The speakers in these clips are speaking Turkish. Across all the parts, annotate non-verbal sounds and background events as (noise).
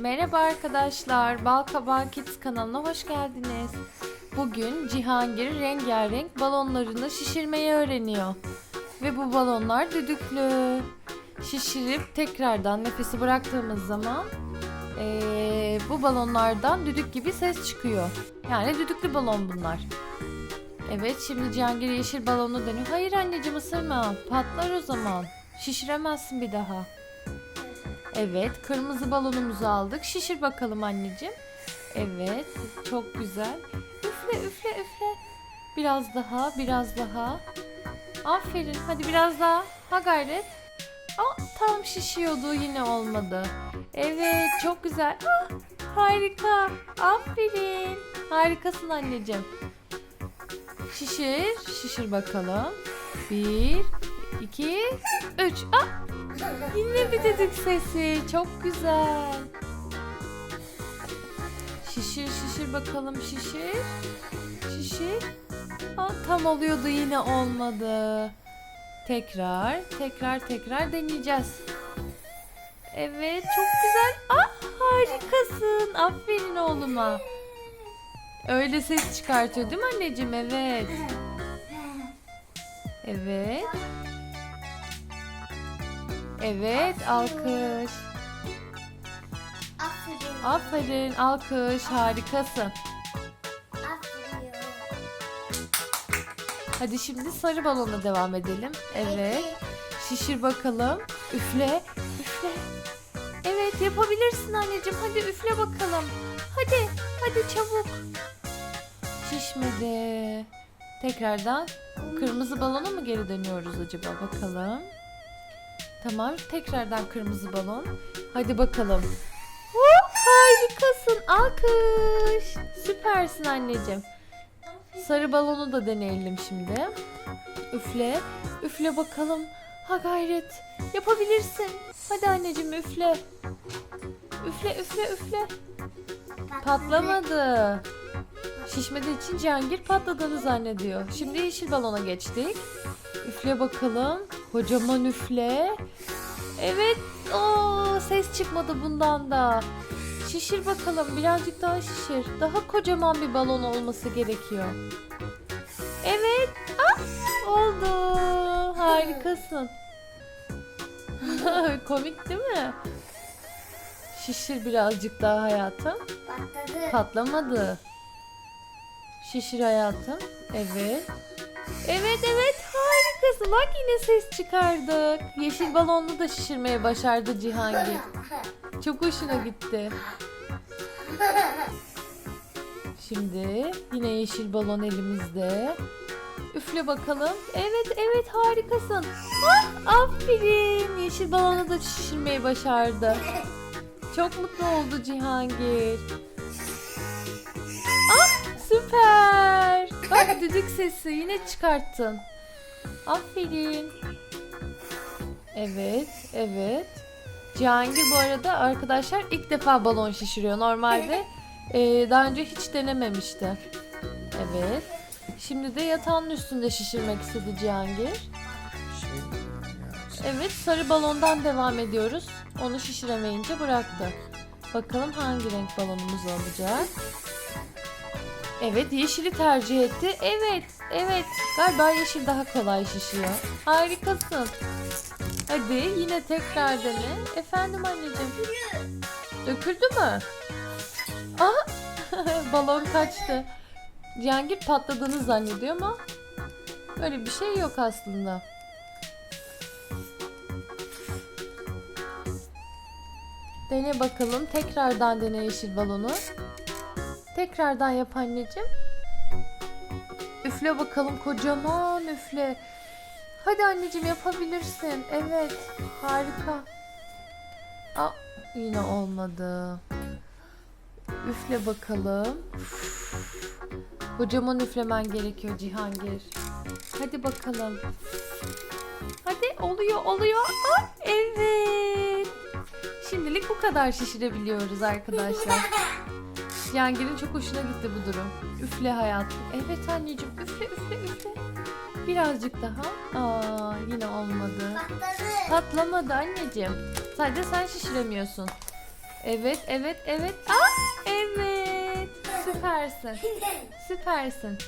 Merhaba arkadaşlar, Balkabağ Kids kanalına hoş geldiniz. Bugün Cihangir rengarenk balonlarını şişirmeyi öğreniyor. Ve bu balonlar düdüklü. Şişirip tekrardan nefesi bıraktığımız zaman eee, bu balonlardan düdük gibi ses çıkıyor. Yani düdüklü balon bunlar. Evet şimdi Cihangir yeşil balonu deniyor. Hayır anneciğim ısırma. Patlar o zaman. Şişiremezsin bir daha. Evet, kırmızı balonumuzu aldık. Şişir bakalım anneciğim. Evet, çok güzel. Üfle, üfle, üfle. Biraz daha, biraz daha. Aferin. Hadi biraz daha. Ha gayret. Aa, tam şişiyordu yine olmadı. Evet, çok güzel. Ah, harika. Aferin. Harikasın anneciğim. Şişir, şişir bakalım. Bir, iki, üç. Ah, Yine bir dedik sesi. Çok güzel. Şişir şişir bakalım şişir. Şişir. Aa, tam oluyordu yine olmadı. Tekrar tekrar tekrar deneyeceğiz. Evet çok güzel. Ah harikasın. Aferin oğluma. Öyle ses çıkartıyor değil mi anneciğim? Evet. Evet. Evet, alkış. Aferin. Aferin, alkış, harikasın. Aferin. Hadi şimdi sarı balona devam edelim. Evet, şişir bakalım. Üfle, üfle. Evet, yapabilirsin anneciğim. Hadi üfle bakalım. Hadi, hadi çabuk. Şişmedi. Tekrardan kırmızı balona mı geri dönüyoruz acaba? Bakalım. Tamam, tekrardan kırmızı balon. Hadi bakalım. Harikasın. Alkış. Süpersin anneciğim. Sarı balonu da deneyelim şimdi. Üfle. Üfle bakalım. Ha gayret. Yapabilirsin. Hadi anneciğim üfle. Üfle üfle üfle. Patlamadı. Şişmediği için Cihangir patladığını zannediyor. Şimdi yeşil balona geçtik. Üfle bakalım. Kocaman üfle. Evet. Oo, ses çıkmadı bundan da. Şişir bakalım. Birazcık daha şişir. Daha kocaman bir balon olması gerekiyor. Evet. Ah, oldu. Harikasın. (laughs) Komik değil mi? Şişir birazcık daha hayatım. Patladı. Patlamadı. Şişir hayatım. Evet. Evet evet harikasın. Bak yine ses çıkardık. Yeşil balonlu da şişirmeye başardı Cihangir. Çok hoşuna gitti. Şimdi yine yeşil balon elimizde. Üfle bakalım. Evet evet harikasın. Ah, aferin. Yeşil balonu da şişirmeyi başardı. Çok mutlu oldu Cihangir. Ah süper. Bak düdük sesi yine çıkarttın. Aferin. Evet, evet. Cihangir bu arada arkadaşlar ilk defa balon şişiriyor. Normalde e, daha önce hiç denememişti. Evet. Şimdi de yatağın üstünde şişirmek istedi Cihangir. Evet sarı balondan devam ediyoruz. Onu şişiremeyince bıraktı. Bakalım hangi renk balonumuz olacak. Evet yeşili tercih etti. Evet evet galiba yeşil daha kolay şişiyor. Harikasın. Hadi yine tekrar dene. Efendim anneciğim. Döküldü mü? Aha (laughs) balon kaçtı. Cihangir patladığını zannediyor ama öyle bir şey yok aslında. Dene bakalım. Tekrardan dene yeşil balonu. Tekrardan yap anneciğim. Üfle bakalım kocaman üfle. Hadi anneciğim yapabilirsin. Evet. Harika. Aa, yine olmadı. Üfle bakalım. Kocaman üflemen gerekiyor Cihangir. Hadi bakalım. Hadi oluyor oluyor. Aa, evet. Şimdilik bu kadar şişirebiliyoruz arkadaşlar. (laughs) Cihangir'in çok hoşuna gitti bu durum. Üfle hayatım. Evet anneciğim üfle üfle üfle. Birazcık daha. Aa yine olmadı. Patladı. Patlamadı anneciğim. Sadece sen şişiremiyorsun. Evet, evet, evet. Aa, evet. Süpersin. Süpersin.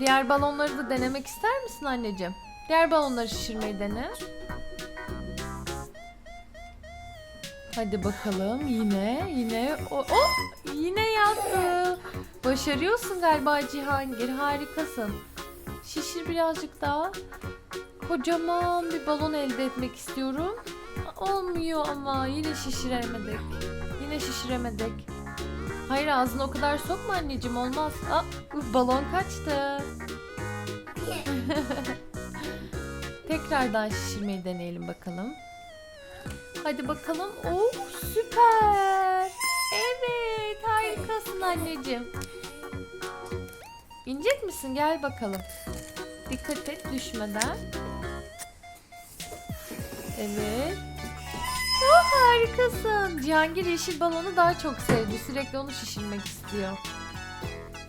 Diğer balonları da denemek ister misin anneciğim? Diğer balonları şişirmeyi dene. Hadi bakalım yine yine o, o yine yaptı. Başarıyorsun galiba Cihangir harikasın. Şişir birazcık daha. Kocaman bir balon elde etmek istiyorum. Olmuyor ama yine şişiremedik. Yine şişiremedik. Hayır ağzına o kadar sokma anneciğim olmaz. Aa, balon kaçtı. (laughs) Tekrardan şişirmeyi deneyelim bakalım. Hadi bakalım. Oo süper. Evet harikasın anneciğim. İnecek misin? Gel bakalım. Dikkat et düşmeden. Evet. Oh, harikasın. Cihangir yeşil balonu daha çok sevdi. Sürekli onu şişirmek istiyor.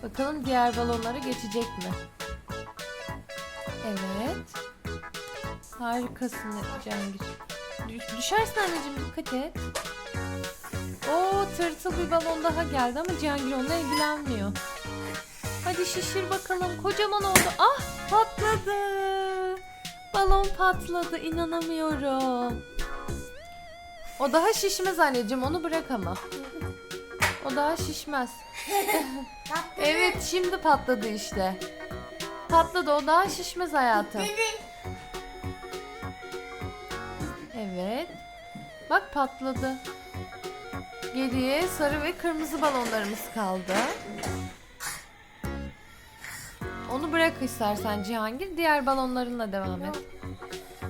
Bakalım diğer balonlara geçecek mi? Evet. Harikasın Cihangir. Düş- Düşersin anneciğim dikkat et. Oo tırtıl bir balon daha geldi ama Cihangir onunla ilgilenmiyor. Hadi şişir bakalım. Kocaman oldu. Ah patladı. Balon patladı. İnanamıyorum. O daha şişmez anneciğim. Onu bırak ama. O daha şişmez. (laughs) Evet şimdi patladı işte. Patladı o daha şişmez hayatım. Evet. Bak patladı. Geriye sarı ve kırmızı balonlarımız kaldı. Onu bırak istersen Cihangir. Diğer balonlarınla devam et.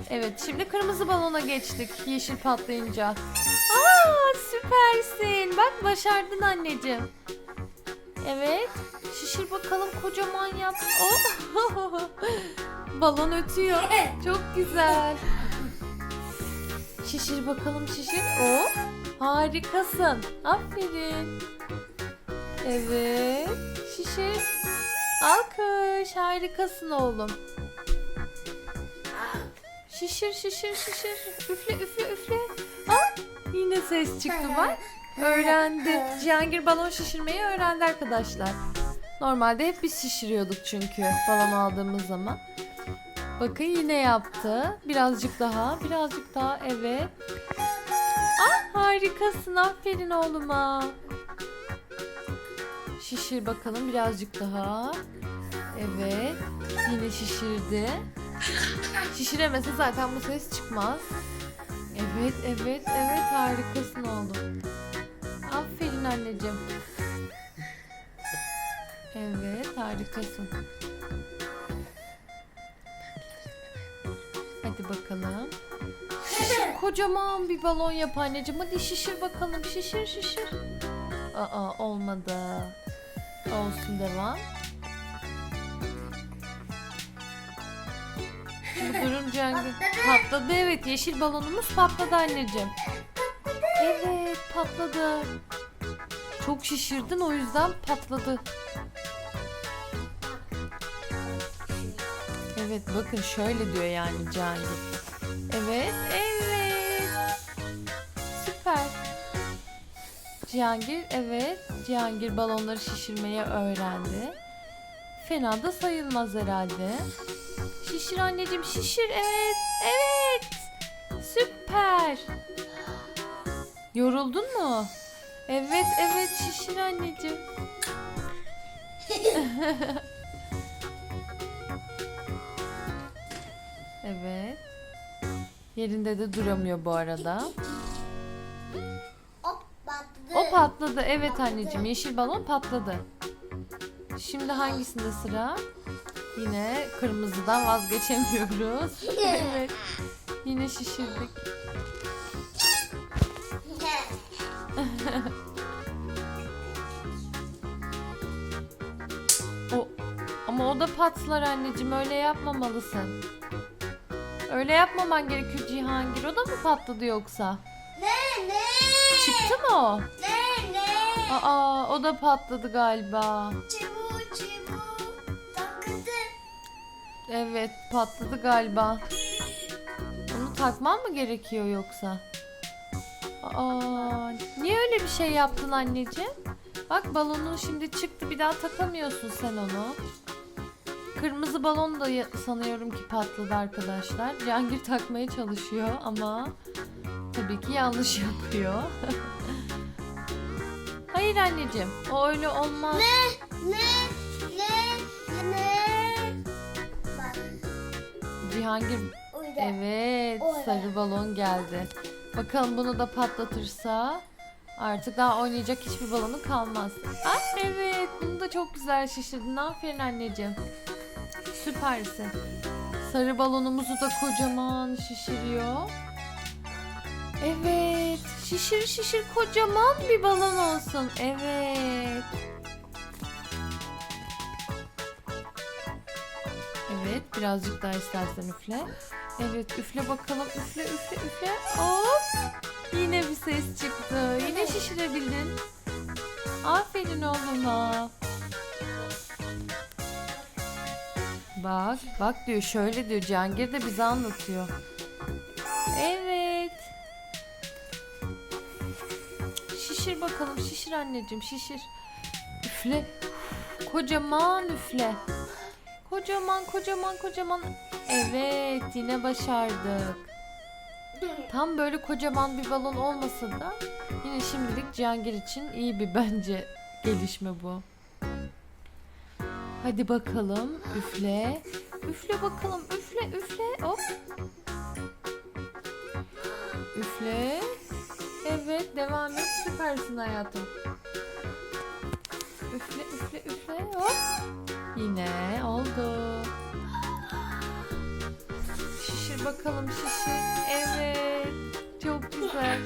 Evet şimdi kırmızı balona geçtik yeşil patlayınca. Aa süpersin. Bak başardın anneciğim. Evet. Şişir bakalım kocaman yap. Oh. (laughs) Balon ötüyor. Çok güzel. Şişir bakalım şişir. Oh. Harikasın. Aferin. Evet. Şişir. Alkış. Harikasın oğlum. Şişir şişir şişir. Üfle üfle üfle. Aa, yine ses çıktı bak. Öğrendi. Cihangir balon şişirmeyi öğrendi arkadaşlar. Normalde hep biz şişiriyorduk çünkü balon aldığımız zaman. Bakın yine yaptı. Birazcık daha, birazcık daha. Evet. Ah harikasın. Aferin oğluma. Şişir bakalım birazcık daha. Evet. Yine şişirdi. Şişiremese zaten bu ses çıkmaz. Evet, evet, evet harikasın oğlum. Aferin anneciğim. Evet harikasın. Hadi bakalım. Kocaman bir balon yap anneciğim. Hadi şişir bakalım. Şişir şişir. Aa olmadı. Olsun devam. Şimdi durun Cengiz. Patladı evet. Yeşil balonumuz patladı anneciğim. Evet patladı. Çok şişirdin o yüzden patladı. Evet bakın şöyle diyor yani Cihangir. Evet evet. Süper. Cihangir evet. Cihangir balonları şişirmeyi öğrendi. Fena da sayılmaz herhalde. Şişir anneciğim şişir evet evet. Süper. Yoruldun mu? Evet evet şişir anneciğim. (laughs) Yerinde de duramıyor bu arada. Hop patladı. O patladı. Evet anneciğim. Yeşil balon patladı. Şimdi hangisinde sıra? Yine kırmızıdan vazgeçemiyoruz. (laughs) evet. Yine şişirdik. (laughs) O ama o da patlar anneciğim. Öyle yapmamalısın. Öyle yapmaman gerekiyor Cihangir. O da mı patladı yoksa? ne ne? Çıktı mı o? Ne ne? Aa o da patladı galiba. Çabuk çabuk. Takıldı. Evet patladı galiba. Onu takman mı gerekiyor yoksa? Aa, niye öyle bir şey yaptın anneciğim? Bak balonun şimdi çıktı bir daha takamıyorsun sen onu. Kırmızı balon da ya- sanıyorum ki patladı arkadaşlar. Cihangir takmaya çalışıyor ama tabii ki yanlış (laughs) yapıyor. Hayır anneciğim o öyle olmaz. Ne? Ne? Ne? Bak. Cihangir Uydu. evet sarı balon geldi. Bakalım bunu da patlatırsa artık daha oynayacak hiçbir balonu kalmaz. Ah evet bunu da çok güzel şişirdin. Aferin anneciğim. Süpersin. Sarı balonumuzu da kocaman şişiriyor. Evet. Şişir şişir kocaman bir balon olsun. Evet. Evet birazcık daha istersen üfle. Evet üfle bakalım üfle üfle üfle. Hop. Yine bir ses çıktı. Yine şişirebildin. Aferin oğluma. Bak bak diyor şöyle diyor Cihangir de bize anlatıyor. Evet. Şişir bakalım şişir anneciğim şişir. Üfle. Kocaman üfle. Kocaman kocaman kocaman. Evet yine başardık. Tam böyle kocaman bir balon olmasa da yine şimdilik Cihangir için iyi bir bence gelişme bu. Hadi bakalım üfle. Üfle bakalım üfle üfle hop. Üfle. Evet devam et süpersin hayatım. Üfle üfle üfle hop. Yine oldu. Şişir bakalım şişir. Evet. Çok güzel.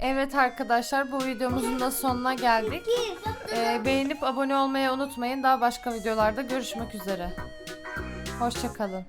Evet arkadaşlar bu videomuzun da sonuna geldik. Ee, beğenip abone olmayı unutmayın. Daha başka videolarda görüşmek üzere. Hoşçakalın.